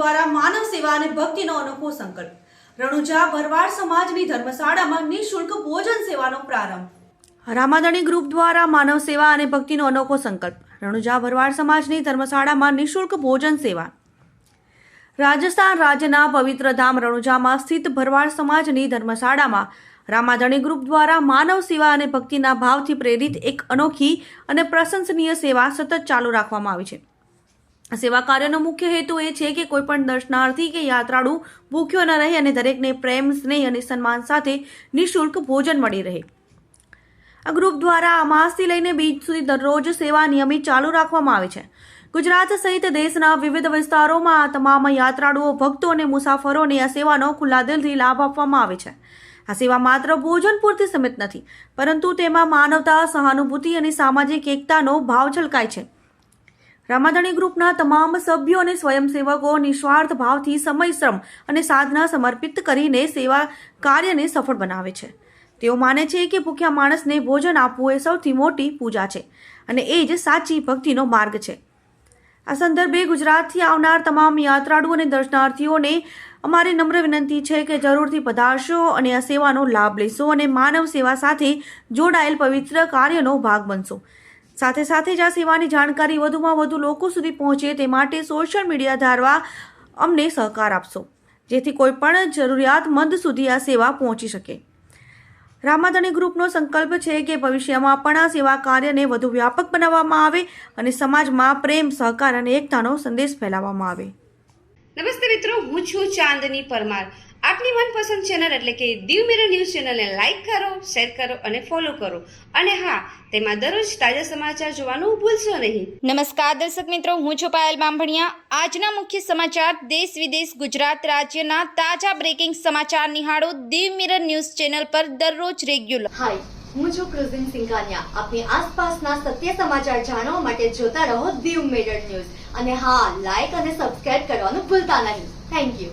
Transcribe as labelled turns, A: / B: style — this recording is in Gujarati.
A: દ્વારા માનવ સેવા અને ભક્તિનો અનોખો સંકલ્પ. રણુજા ભરવાડ સમાજની ધર્મશાળામાં નિઃશુલ્ક ભોજન સેવાનો પ્રારંભ. રામાદણી ગ્રુપ દ્વારા માનવ સેવા અને ભક્તિનો અનોખો સંકલ્પ. રણુજા ભરવાડ સમાજની ધર્મશાળામાં નિઃશુલ્ક ભોજન સેવા. રાજસ્થાન રાજ્યના પવિત્ર ધામ રણુજામાં સ્થિત ભરવાડ સમાજની ધર્મશાળામાં રામાધણી ગ્રુપ દ્વારા માનવ સેવા અને ભક્તિના ભાવથી પ્રેરિત એક અનોખી અને પ્રશંસનીય સેવા સતત ચાલુ રાખવામાં આવી છે. સેવા કાર્યનો મુખ્ય હેતુ એ છે કે કોઈપણ દર્શનાર્થી કે યાત્રાળુ ભૂખ્યો ન રહે અને દરેકને પ્રેમ, સ્નેહ અને સન્માન સાથે નિઃશુલ્ક ભોજન મળી રહે. આ ગ્રુપ દ્વારા આ માસથી લઈને બીજ સુધી દરરોજ સેવા નિયમિત ચાલુ રાખવામાં આવે છે. ગુજરાત સહિત દેશના વિવિધ વિસ્તારોમાં આ તમામ યાત્રાળુઓ, ભક્તો અને મુસાફરોને આ સેવાનો ખુલ્લા દિલથી લાભ આપવામાં આવે છે. આ સેવા માત્ર ભોજન પૂરતી સીમિત નથી, પરંતુ તેમાં માનવતા, સહાનુભૂતિ અને સામાજિક એકતાનો ભાવ છલકાય છે. રામાધણી ગ્રુપના તમામ સભ્યો અને સ્વયંસેવકો નિસ્વાર્થ ભાવથી સમય શ્રમ અને સાધના સમર્પિત કરીને સેવા કાર્યને સફળ બનાવે છે. તેઓ માને છે કે ભૂખ્યા માણસને ભોજન આપવું એ સૌથી મોટી પૂજા છે અને એ જ સાચી ભક્તિનો માર્ગ છે. આ સંદર્ભે ગુજરાતથી આવનાર તમામ યાત્રાળુ અને દર્શનાર્થીઓને અમારી નમ્ર વિનંતી છે કે જરૂરથી પધારશો અને આ સેવાનો લાભ લેશો અને માનવ સેવા સાથે જોડાયેલ પવિત્ર કાર્યનો ભાગ બનશો. સાથે સાથે જ આ સેવાની જાણકારી વધુમાં વધુ લોકો સુધી પહોંચે તે માટે સોશિયલ મીડિયા ધારવા અમને સહકાર આપશો, જેથી કોઈ પણ જરૂરિયાતમંદ સુધી આ સેવા પહોંચી શકે. રામાધણી ગ્રુપનો સંકલ્પ છે કે ભવિષ્યમાં પણ આ સેવા કાર્યને વધુ વ્યાપક બનાવવામાં આવે અને સમાજમાં પ્રેમ, સહકાર અને એકતાનો સંદેશ ફેલાવવામાં આવે.
B: નમસ્તે મિત્રો, હું છું ચાંદની પરમાર. આપની મનપસંદ ચેનલ એટલે કે દીવ મિરર ન્યૂઝ ચેનલને લાઇક કરો શેર કરો અને ફોલો કરો. અને હા તેમાં દરરોજ તાજા સમાચાર જોવાનું ભૂલશો નહીં.
C: નમસ્કાર દર્શક મિત્રો હું છું પાયલ બાંભણિયા આજના મુખ્ય સમાચાર દેશ વિદેશ ગુજરાત રાજ્યના તાજા બ્રેકિંગ સમાચાર નિહાળો દીવ મિરર ન્યૂઝ ચેનલ પર દરરોજ રેગ્યુલર
D: હાય હું છું ક્રુઝિન સિંઘાનિયા. આપની આસપાસના સત્ય સમાચાર જાણવા માટે જોતા રહો દીવ મિરર ન્યૂઝ. અને હા લાઇક અને સબસ્ક્રાઇબ કરવાનું ભૂલતા નહીં. Thank you